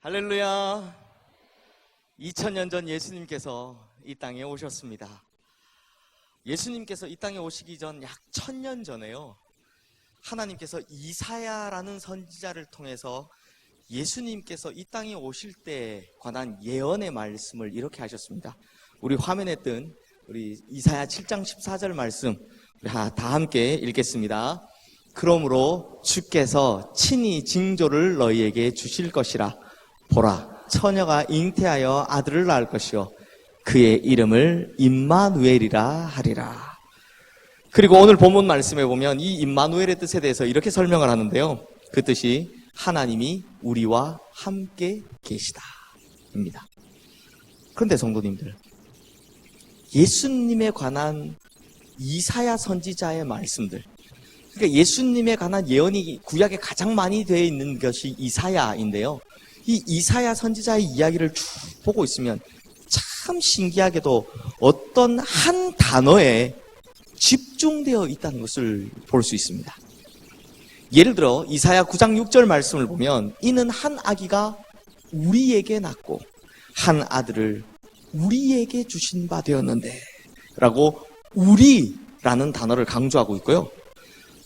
할렐루야. 2000년 전 예수님께서 이 땅에 오셨습니다. 예수님께서 이 땅에 오시기 전 약 1000년 전에요. 하나님께서 이사야라는 선지자를 통해서 예수님께서 이 땅에 오실 때에 관한 예언의 말씀을 이렇게 하셨습니다. 우리 화면에 뜬 우리 이사야 7장 14절 말씀 다 함께 읽겠습니다. 그러므로 주께서 친히 징조를 너희에게 주실 것이라 보라 처녀가 잉태하여 아들을 낳을 것이요 그의 이름을 임마누엘이라 하리라. 그리고 오늘 본문 말씀에 보면 이 임마누엘의 뜻에 대해서 이렇게 설명을 하는데요. 그 뜻이 하나님이 우리와 함께 계시다입니다. 그런데 성도님들, 예수님에 관한 이사야 선지자의 말씀들, 그러니까 예수님에 관한 예언이 구약에 가장 많이 되어 있는 것이 이사야인데요. 이 이사야 선지자의 이야기를 쭉 보고 있으면 참 신기하게도 어떤 한 단어에 집중되어 있다는 것을 볼 수 있습니다. 예를 들어 이사야 9장 6절 말씀을 보면 이는 한 아기가 우리에게 낳고 한 아들을 우리에게 주신 바 되었는데 라고 우리라는 단어를 강조하고 있고요.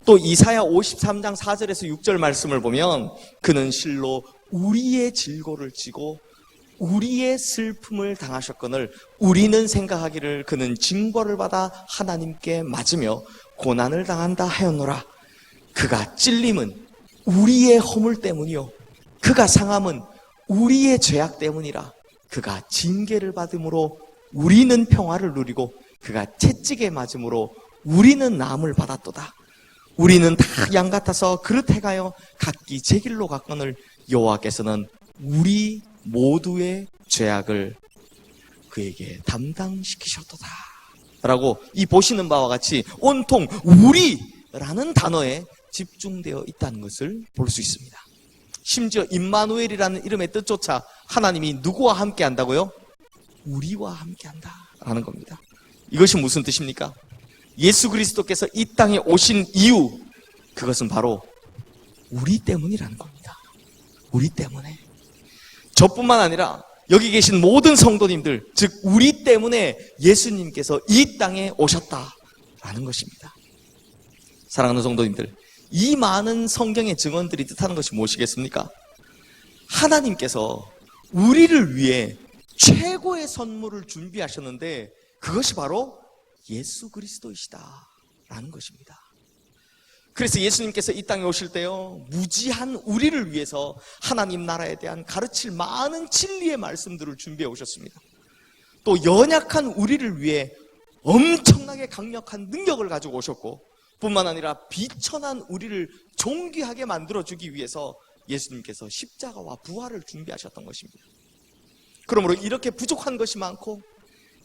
또 이사야 53장 4절에서 6절 말씀을 보면 그는 실로 우리의 질고를 지고 우리의 슬픔을 당하셨거늘 우리는 생각하기를 그는 징벌을 받아 하나님께 맞으며 고난을 당한다 하였노라. 그가 찔림은 우리의 허물 때문이요. 그가 상함은 우리의 죄악 때문이라. 그가 징계를 받음으로 우리는 평화를 누리고 그가 채찍에 맞음으로 우리는 남을 받았도다. 우리는 다 양 같아서 그릇 해가여 각기 제 길로 갔거늘 여호와께서는 우리 모두의 죄악을 그에게 담당시키셨도다. 라고 이 보시는 바와 같이 온통 우리라는 단어에 집중되어 있다는 것을 볼 수 있습니다. 심지어 임마누엘이라는 이름의 뜻조차 하나님이 누구와 함께 한다고요? 우리와 함께 한다라는 겁니다. 이것이 무슨 뜻입니까? 예수 그리스도께서 이 땅에 오신 이유 그것은 바로 우리 때문이라는 겁니다. 우리 때문에 저뿐만 아니라 여기 계신 모든 성도님들, 즉 우리 때문에 예수님께서 이 땅에 오셨다라는 것입니다. 사랑하는 성도님들, 이 많은 성경의 증언들이 뜻하는 것이 무엇이겠습니까? 하나님께서 우리를 위해 최고의 선물을 준비하셨는데 그것이 바로 예수 그리스도이시다라는 것입니다. 그래서 예수님께서 이 땅에 오실 때요, 무지한 우리를 위해서 하나님 나라에 대한 가르칠 많은 진리의 말씀들을 준비해 오셨습니다. 또 연약한 우리를 위해 엄청나게 강력한 능력을 가지고 오셨고, 뿐만 아니라 비천한 우리를 존귀하게 만들어주기 위해서 예수님께서 십자가와 부활을 준비하셨던 것입니다. 그러므로 이렇게 부족한 것이 많고,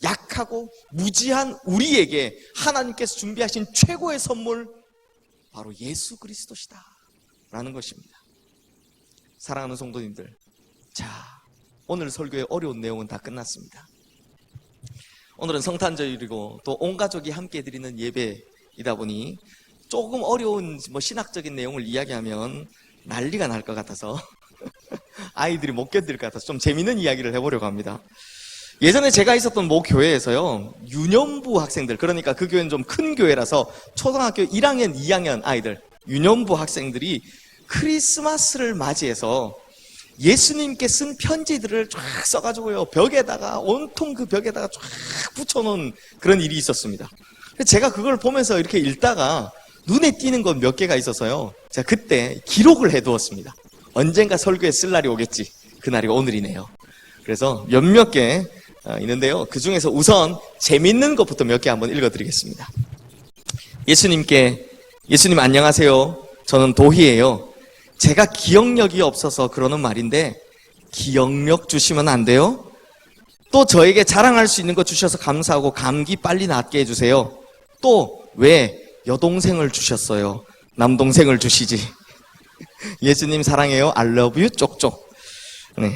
약하고 무지한 우리에게 하나님께서 준비하신 최고의 선물, 바로 예수 그리스도시다. 라는 것입니다. 사랑하는 성도님들. 자, 오늘 설교의 어려운 내용은 다 끝났습니다. 오늘은 성탄절이고 또 온 가족이 함께 드리는 예배이다 보니 조금 어려운 뭐 신학적인 내용을 이야기하면 난리가 날 것 같아서 아이들이 못 견딜 것 같아서 좀 재밌는 이야기를 해보려고 합니다. 예전에 제가 있었던 모 교회에서요, 유년부 학생들, 그러니까 그 교회는 좀 큰 교회라서 초등학교 1학년, 2학년 아이들, 유년부 학생들이 크리스마스를 맞이해서 예수님께 쓴 편지들을 쫙 써가지고요, 벽에다가, 온통 그 벽에다가 쫙 붙여놓은 그런 일이 있었습니다. 제가 그걸 보면서 이렇게 읽다가 눈에 띄는 건 몇 개가 있어서요, 제가 그때 기록을 해두었습니다. 언젠가 설교에 쓸 날이 오겠지. 그날이 오늘이네요. 그래서 몇몇 개 어, 있는데요. 그 중에서 우선 재밌는 것부터 몇 개 한번 읽어드리겠습니다. 예수님께 예수님 안녕하세요. 저는 도희예요. 제가 기억력이 없어서 그러는 말인데 기억력 주시면 안 돼요? 또 저에게 자랑할 수 있는 거 주셔서 감사하고 감기 빨리 낫게 해주세요. 또 왜 여동생을 주셨어요? 남동생을 주시지. 예수님 사랑해요. I love you 쪽쪽. 네.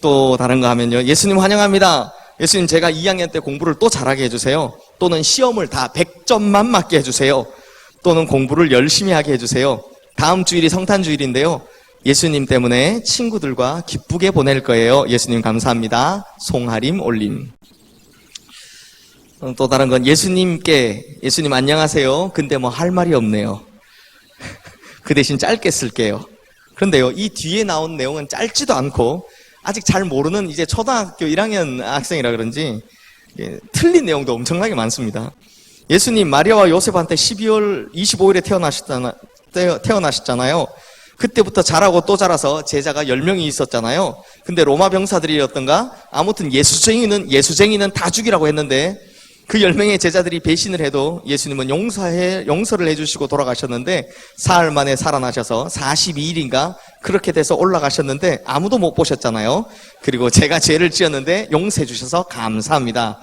또 다른 거 하면요. 예수님 환영합니다. 예수님 제가 2학년 때 공부를 또 잘하게 해주세요. 또는 시험을 다 100점만 맞게 해주세요. 또는 공부를 열심히 하게 해주세요. 다음 주일이 성탄주일인데요. 예수님 때문에 친구들과 기쁘게 보낼 거예요. 예수님 감사합니다. 송하림 올림. 어, 또 다른 건 예수님께 예수님 안녕하세요. 근데 뭐 할 말이 없네요. 그 대신 짧게 쓸게요. 그런데요, 이 뒤에 나온 내용은 짧지도 않고 아직 잘 모르는 이제 초등학교 1학년 학생이라 그런지 예, 틀린 내용도 엄청나게 많습니다. 예수님 마리아와 요셉한테 12월 25일에 태어나셨잖아, 태어- 태어나셨잖아요. 그때부터 자라고 또 자라서 제자가 10명이 있었잖아요. 근데 로마 병사들이었던가 아무튼 예수쟁이는 예수쟁이는 다 죽이라고 했는데 그 10명의 제자들이 배신을 해도 예수님은 용서해 용서를 해 주시고 돌아가셨는데 사흘 만에 살아나셔서 42일인가 그렇게 돼서 올라가셨는데 아무도 못 보셨잖아요. 그리고 제가 죄를 지었는데 용서해 주셔서 감사합니다.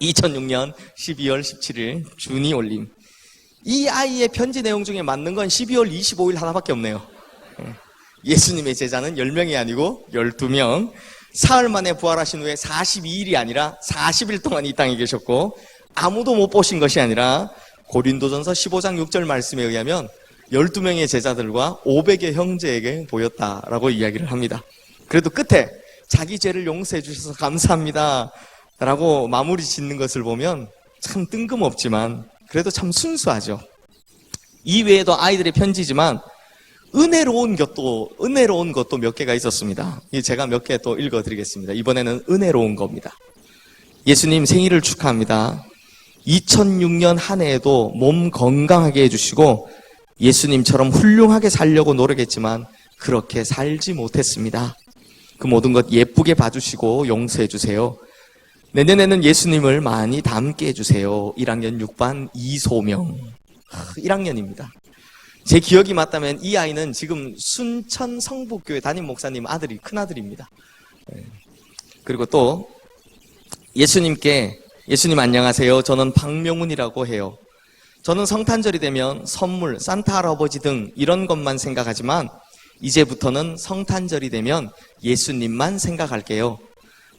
2006년 12월 17일 준이 올림. 이 아이의 편지 내용 중에 맞는 건 12월 25일 하나밖에 없네요. 예. 예수님의 제자는 10명이 아니고 12명. 사흘 만에 부활하신 후에 42일이 아니라 40일 동안 이 땅에 계셨고 아무도 못 보신 것이 아니라 고린도전서 15장 6절 말씀에 의하면 12명의 제자들과 500의 형제에게 보였다라고 이야기를 합니다. 그래도 끝에 자기 죄를 용서해 주셔서 감사합니다. 라고 마무리 짓는 것을 보면 참 뜬금없지만 그래도 참 순수하죠. 이 외에도 아이들의 편지지만 은혜로운 것도 은혜로운 것도 몇 개가 있었습니다. 이 제가 몇 개 또 읽어드리겠습니다. 이번에는 은혜로운 겁니다. 예수님 생일을 축하합니다. 2006년 한 해에도 몸 건강하게 해주시고 예수님처럼 훌륭하게 살려고 노력했지만 그렇게 살지 못했습니다. 그 모든 것 예쁘게 봐주시고 용서해 주세요. 내년에는 예수님을 많이 닮게 해주세요. 1학년 6반 이소명. 1학년입니다. 제 기억이 맞다면 이 아이는 지금 순천 성북교회 담임 목사님 아들이 큰 아들입니다. 예. 그리고 또 예수님께 예수님 안녕하세요. 저는 박명훈이라고 해요. 저는 성탄절이 되면 선물, 산타 할아버지 등 이런 것만 생각하지만 이제부터는 성탄절이 되면 예수님만 생각할게요.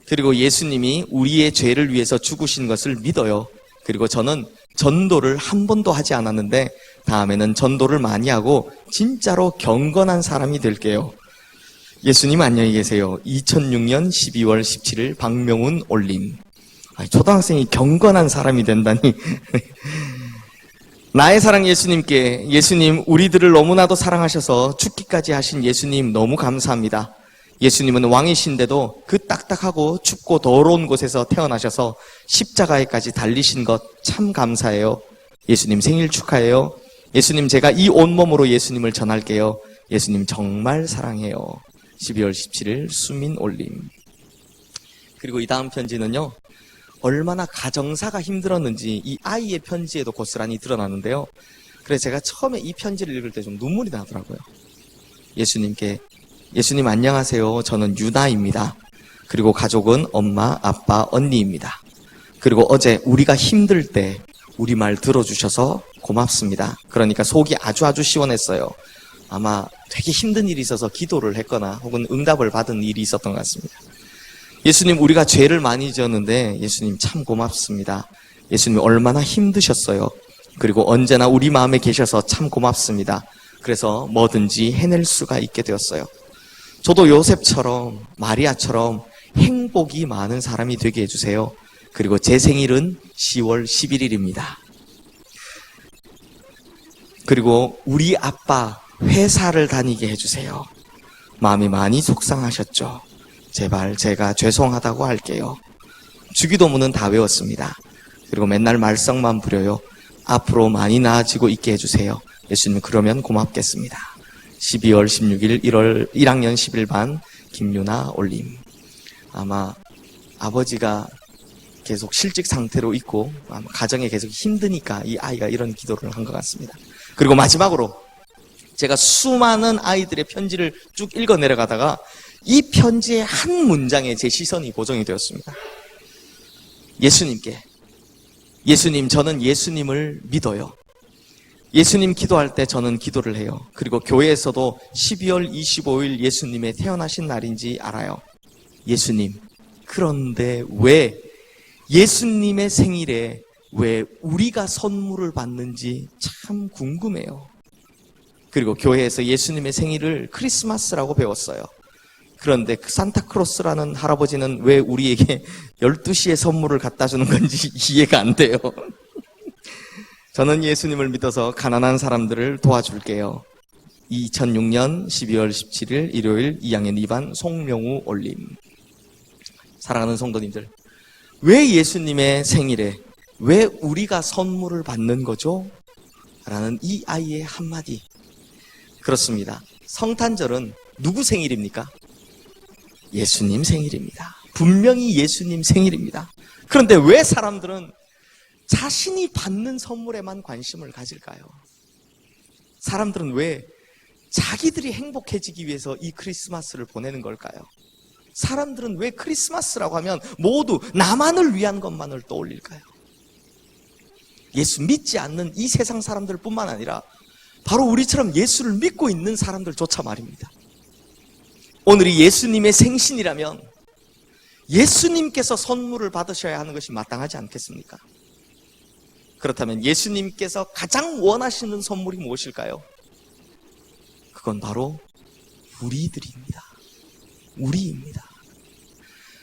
그리고 예수님이 우리의 죄를 위해서 죽으신 것을 믿어요. 그리고 저는 전도를 한 번도 하지 않았는데 다음에는 전도를 많이 하고 진짜로 경건한 사람이 될게요. 예수님 안녕히 계세요. 2006년 12월 17일 박명훈 올림. 초등학생이 경건한 사람이 된다니. 나의 사랑 예수님께 예수님 우리들을 너무나도 사랑하셔서 죽기까지 하신 예수님 너무 감사합니다. 예수님은 왕이신데도 그 딱딱하고 춥고 더러운 곳에서 태어나셔서 십자가에까지 달리신 것 참 감사해요. 예수님 생일 축하해요. 예수님 제가 이 온몸으로 예수님을 전할게요. 예수님 정말 사랑해요. 12월 17일 수민 올림. 그리고 이 다음 편지는요. 얼마나 가정사가 힘들었는지 이 아이의 편지에도 고스란히 드러나는데요. 그래서 제가 처음에 이 편지를 읽을 때 좀 눈물이 나더라고요. 예수님께 예수님 안녕하세요. 저는 유나입니다. 그리고 가족은 엄마, 아빠, 언니입니다. 그리고 어제 우리가 힘들 때 우리 말 들어주셔서 고맙습니다. 그러니까 속이 아주 아주 시원했어요. 아마 되게 힘든 일이 있어서 기도를 했거나 혹은 응답을 받은 일이 있었던 것 같습니다. 예수님 우리가 죄를 많이 지었는데 예수님 참 고맙습니다. 예수님 얼마나 힘드셨어요. 그리고 언제나 우리 마음에 계셔서 참 고맙습니다. 그래서 뭐든지 해낼 수가 있게 되었어요. 저도 요셉처럼 마리아처럼 행복이 많은 사람이 되게 해주세요. 그리고 제 생일은 10월 11일입니다. 그리고 우리 아빠 회사를 다니게 해주세요. 마음이 많이 속상하셨죠. 제발 제가 죄송하다고 할게요. 주기도문은 다 외웠습니다. 그리고 맨날 말썽만 부려요. 앞으로 많이 나아지고 있게 해주세요. 예수님 그러면 고맙겠습니다. 12월 16일 1월 1학년 11반 김유나 올림. 아마 아버지가 계속 실직 상태로 있고 아마 가정에 계속 힘드니까 이 아이가 이런 기도를 한 것 같습니다. 그리고 마지막으로 제가 수많은 아이들의 편지를 쭉 읽어 내려가다가 이 편지의 한 문장에 제 시선이 고정이 되었습니다. 예수님께 예수님 저는 예수님을 믿어요. 예수님 기도할 때 저는 기도를 해요. 그리고 교회에서도 12월 25일 예수님의 태어나신 날인지 알아요. 예수님. 그런데 왜 예수님의 생일에 왜 우리가 선물을 받는지 참 궁금해요. 그리고 교회에서 예수님의 생일을 크리스마스라고 배웠어요. 그런데 그 산타크로스라는 할아버지는 왜 우리에게 12시에 선물을 갖다 주는 건지 이해가 안 돼요. 저는 예수님을 믿어서 가난한 사람들을 도와줄게요. 2006년 12월 17일 일요일 2학년 2반 송명우 올림. 사랑하는 성도님들, 왜 예수님의 생일에 왜 우리가 선물을 받는 거죠? 라는 이 아이의 한마디. 그렇습니다. 성탄절은 누구 생일입니까? 예수님 생일입니다. 분명히 예수님 생일입니다. 그런데 왜 사람들은 자신이 받는 선물에만 관심을 가질까요? 사람들은 왜 자기들이 행복해지기 위해서 이 크리스마스를 보내는 걸까요? 사람들은 왜 크리스마스라고 하면 모두 나만을 위한 것만을 떠올릴까요? 예수 믿지 않는 이 세상 사람들 뿐만 아니라 바로 우리처럼 예수를 믿고 있는 사람들조차 말입니다. 오늘이 예수님의 생신이라면 예수님께서 선물을 받으셔야 하는 것이 마땅하지 않겠습니까? 그렇다면 예수님께서 가장 원하시는 선물이 무엇일까요? 그건 바로 우리들입니다. 우리입니다.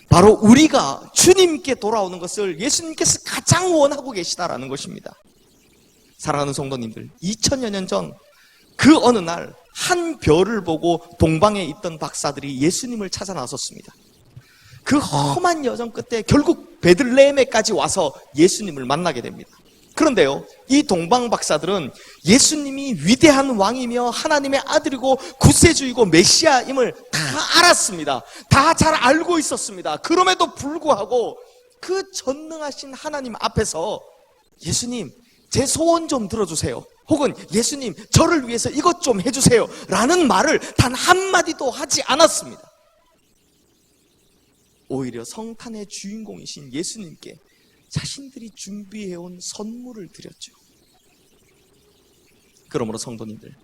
바로 우리가 주님께 돌아오는 것을 예수님께서 가장 원하고 계시다라는 것입니다. 사랑하는 성도님들, 2000여 년 전 그 어느 날 한 별을 보고 동방에 있던 박사들이 예수님을 찾아 나섰습니다. 그 험한 여정 끝에 결국 베들레헴에까지 와서 예수님을 만나게 됩니다. 그런데요, 이 동방 박사들은 예수님이 위대한 왕이며 하나님의 아들이고 구세주이고 메시아임을 다 알았습니다. 다 잘 알고 있었습니다. 그럼에도 불구하고 그 전능하신 하나님 앞에서 예수님, 제 소원 좀 들어주세요. 혹은 예수님, 저를 위해서 이것 좀 해주세요. 라는 말을 단 한마디도 하지 않았습니다. 오히려 성탄의 주인공이신 예수님께 자신들이 준비해온 선물을 드렸죠. 그러므로 성도님들,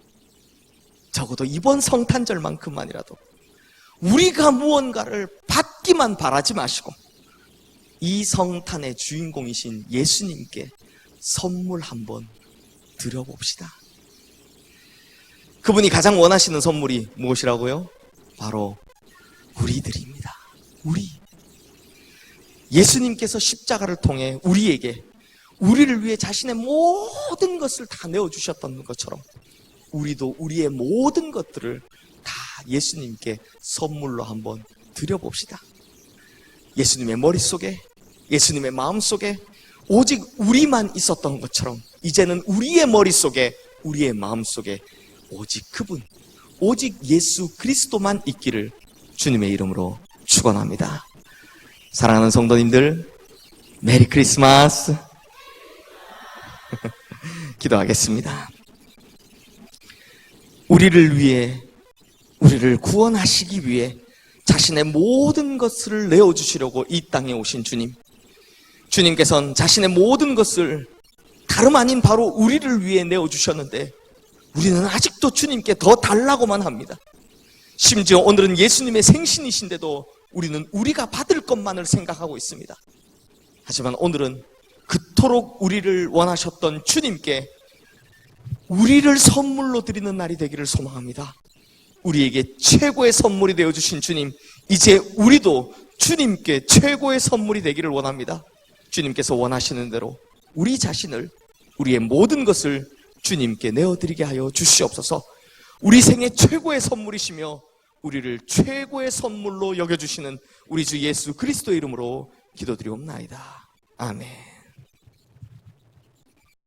적어도 이번 성탄절만큼만이라도 우리가 무언가를 받기만 바라지 마시고 이 성탄의 주인공이신 예수님께 선물 한번 드려봅시다. 그분이 가장 원하시는 선물이 무엇이라고요? 바로 우리들입니다. 우리. 예수님께서 십자가를 통해 우리에게 우리를 위해 자신의 모든 것을 다 내어주셨던 것처럼 우리도 우리의 모든 것들을 다 예수님께 선물로 한번 드려봅시다. 예수님의 머릿속에, 예수님의 마음속에 오직 우리만 있었던 것처럼 이제는 우리의 머릿속에, 우리의 마음속에 오직 그분, 오직 예수 그리스도만 있기를 주님의 이름으로 축원합니다. 사랑하는 성도님들, 메리 크리스마스. 기도하겠습니다. 우리를 위해, 우리를 구원하시기 위해 자신의 모든 것을 내어주시려고 이 땅에 오신 주님. 주님께서는 자신의 모든 것을 다름 아닌 바로 우리를 위해 내어주셨는데 우리는 아직도 주님께 더 달라고만 합니다. 심지어 오늘은 예수님의 생신이신데도 우리는 우리가 받을 것만을 생각하고 있습니다. 하지만 오늘은 그토록 우리를 원하셨던 주님께 우리를 선물로 드리는 날이 되기를 소망합니다. 우리에게 최고의 선물이 되어 주신 주님, 이제 우리도 주님께 최고의 선물이 되기를 원합니다. 주님께서 원하시는 대로 우리 자신을, 우리의 모든 것을 주님께 내어드리게 하여 주시옵소서 우리 생애 최고의 선물이시며 우리를 최고의 선물로 여겨주시는 우리 주 예수 그리스도 이름으로 기도드리옵나이다. 아멘.